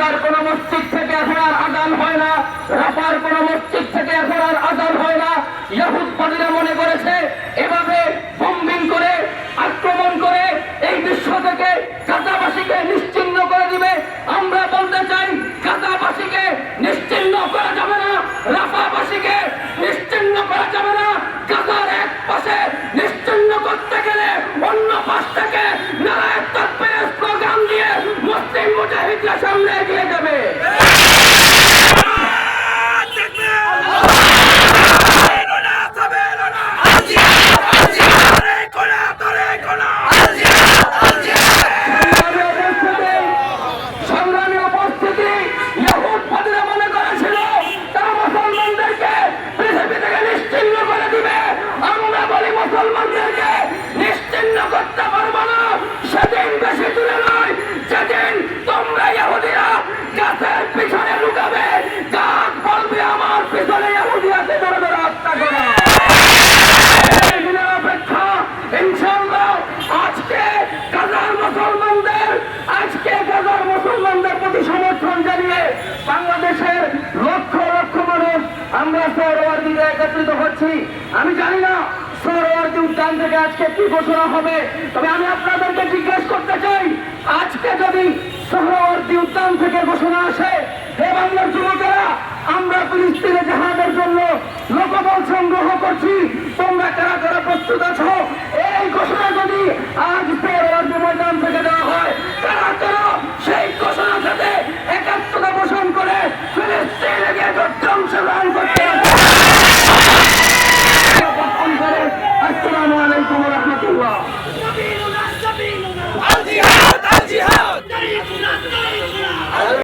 গাজার কোন মসজিদ থেকে এখন আর আদান হয় না, রাফার কোন মসজিদ থেকে এখন আর আদান হয় না। ইয়াহুদবাদীরা মনে করেছে, এভাবে বম্বিং করে, আক্রমণ করে এই বিশ্ব থেকে গাজাবাসীকে করতে পারব না সেদিন বেশি দূরে নয়। যেদিন তোমরা ইহুদিরা গাছের পিছনে লুকাবে, গাছ বলবে, আমার পিছনে ধরে ধরে, হত্যা করা। আজকে গাজার মুসলমানদের প্রতি সমর্থন জানিয়ে বাংলাদেশের লক্ষ লক্ষ মানুষ আমরা সৌরওয়ার্দিতে একত্রিত হচ্ছি। আমি জানি না আজকে আজকে যদি সৌরওয়ার্দি উদ্যান থেকে ঘোষণা আসে, হে বাংলার যুবকেরা, আমরা ফিলিস্তিনে জাহাজের জন্য লোকবল সংগ্রহ করছি, তোমরা কারা কারা প্রস্তুত আছো? এই ঘোষণা যদি আজ পেরোয়ার্দি আলাইকুম ওয়া রাহমাতুল্লাহ আল